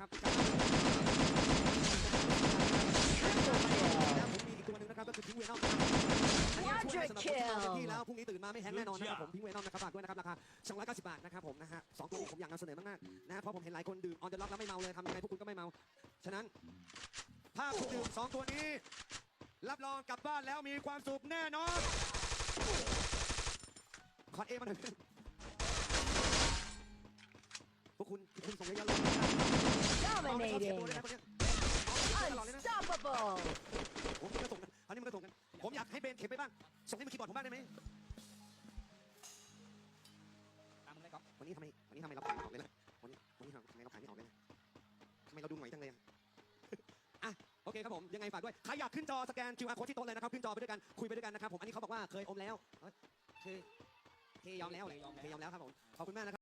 ต็มที่นะครับแล้วผมมีอีกตัวหนึงนะครับก็คือพิงเวนอมอันนี้ช่วยสนับสนุนเราเต็มที่แล้วพรุ่งนี้ตื่นมาไม่แห้งแน่นอนนะครับผมพิงเวนอมนะครับฝากด้วยนะครับราคา290 บาทนะครับผมนะฮะสองตัวนี้ผมอยากนำเสนอมากๆนะฮะเพราะผมเห็นหลายคนดื่มออนเดอะล็อกแล้วไม่เมาเลยทำยังไงพวกคุณก็ไม่เมา ฉะนั้นถ้าคุณดื่มสองตัวนี้ รับรองกลับบ้านแล้วมีความสุขแน่นอนคอร์ดเอมาหน่อยเพื่อนพวกคุณพวกคุณส่งเยอะๆเลย เอาไม่ชอบเสียตัวเลยนะคนเนี้ยเอาตลอดเลยนะ Unstoppable. ผมก็ส่งนะคราวนี้มันก็ส่งกัน ผมอยากให้เบนเข็มไปบ้าง ส่งให้มันคีย์บอร์ดผมบ้างได้ไหมตามมึงเลยก๊อฟวันนี้ทำไม วันนี้ทำไมเราขายไม่ออกเลยล่ะวันนี้ วันนี้ทำไมเราขายไม่ออกเลยนะทำไมเราดูหน่อยจังเลยอะอะ โอเคครับผม ยังไงฝากด้วย ใครอยากขึ้นจอสแกน QR code ที่โต๊ะเลยนะครับ ขึ้นจอไปด้วยกัน คุยไปด้วยกันนะครับผม อันนี้เขาบอกว่าเคยอมแล้วเฮ้ยเคยเคยยอมแล้วเลยเคยยอมแล้วครับผม ขอบคุณมากนะครับ